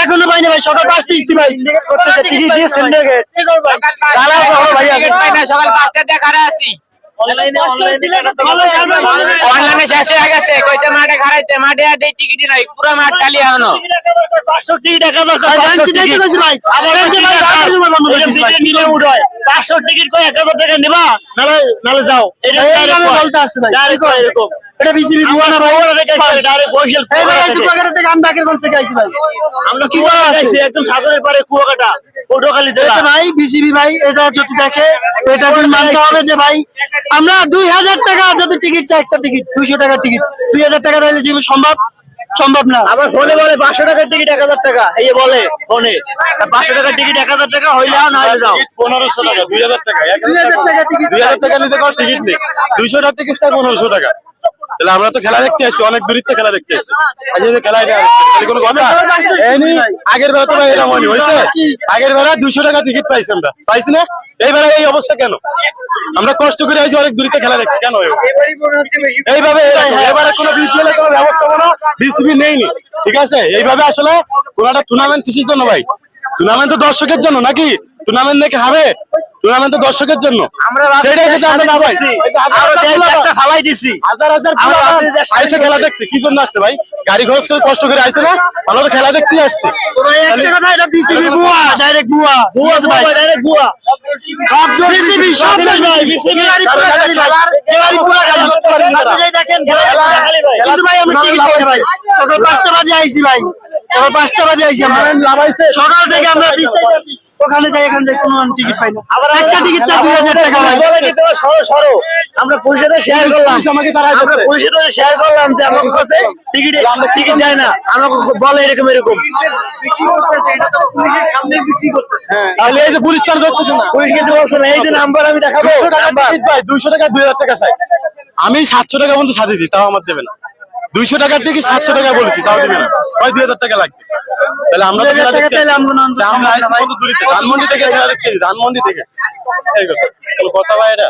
এখনও পাইনি ভাই সকাল পাঁচটা ইস্তি ভাই। টিকিট দিয়ে সিন্ডিকেট। সকাল পাঁচটা দেখারে আছি অনলাইনে শেষ হয়ে গেছে কইছে মাঠে খারাইতে মাঠে আর টিকিট নাই পুরো মাঠ খালি এখনও। পাঁচশো টিকিট পাঁচশো টিকিট এক হাজার টাকা নিবা? যাও। এরকম? এটা ভাই। ভাই আমরা কি করে আইছি একদম সাগরের পারে কুয়াকাটা পটুয়াখালী জেলা। ভাই বিসিবি ভাই এটা যদি দেখে এটা দিন মানতে হবে যে ভাই আমরা দুই হাজার টাকা যদি টিকিট চাই একটা টিকিট দুইশো টাকার টিকিট। দুই হাজার টাকা জীবন সম্ভব সম্ভব না। আবার ফোনে বলে পাঁচশো টাকার টিকিট এক হাজার টাকা। এই বলে ফোনে। পাঁচশো টাকার টিকিট এক হাজার টাকা হইলে না হইলে যাও। পনেরোশো টাকা দুই হাজার টাকা দুই হাজার টাকা টিকিট দুই হাজার টাকা নিতে পারো টিকিট নেই। দুইশো টাকা টিকিট থাকে পনেরোশো টাকা। তাহলে আমরা তো খেলা দেখতে আসছি, অনেক দূরিত্বে খেলা দেখতে আসছি। খেলা কোনো কথা? আগের বেলা তো এরকম হয়েছে? আগের বেলা টাকা টিকিট পাইছি আমরা। পাইছি না? এই অবস্থা কেন? আমরা কষ্ট করে আইছি অনেক দূরিত্বে খেলা দেখতে, কেন এইভাবে এবারে কোনো বিপিএল কোনো ব্যবস্থাপনা বিসিবি নেইনি ঠিক আছে? এইভাবে আসলে কোন একটা টুর্নামেন্ট কিসের জন্য ভাই? টুর্নামেন্ট তো দর্শকের জন্য নাকি? টুর্নামেন্ট নাকি হবে টুর্নামেন্ট তো দর্শকের জন্য সেটাই যদি আমরা না ভাই ফালাই দিছি হাজার হাজার আমরা পোলাপান বাতিল দেশ আইসে খেলা দেখতে কি জন্য আসছে ভাই গাড়ি খরচ করে কষ্ট করে আইসে না ভালো তো খেলা দেখতেই আসছে সকাল 5টা বাজে আইছি ভাই সকাল 5টা বাজে আইছি আমরা সকাল থেকে আমরা ওখানে যাই এখানে যাই কোনো টিকিট পাই না। আবার একটা টিকিট চাই 2000 টাকা ভাই সরো সরো। আমরা পুলিশের সাথে শেয়ার করলাম। আমাকে তাড়াই আমরা। পুলিশের সাথে শেয়ার করলাম যে আমাকে কাছে টিকিট আমরা টিকিট দেয় না। আমাকে বলে এরকম এরকম। তাহলে এই যে পুলিশ টান করতেছে না। পুলিশ কিছু বলছে না এই যে নাম্বার আমি দেখাবো দুইশো টাকা দুই হাজার টাকা চাই। আমি সাতশো টাকা পর্যন্ত সাজিয়েছি তাও আমার দেবে না। দুইশো টাকার টিকিট সাতশো টাকা বলেছি তাও দেবে না। ভাই দুই হাজার টাকা লাগবে। তাহলে আমরা তো খেলা দেখতে আমরা না- আমরা আইসি কত দূরিতে ধানমন্ডি থেকে খেলা দেখতে ধানমন্ডি থেকে। এই কথা কোনো কথা ভাই এটা।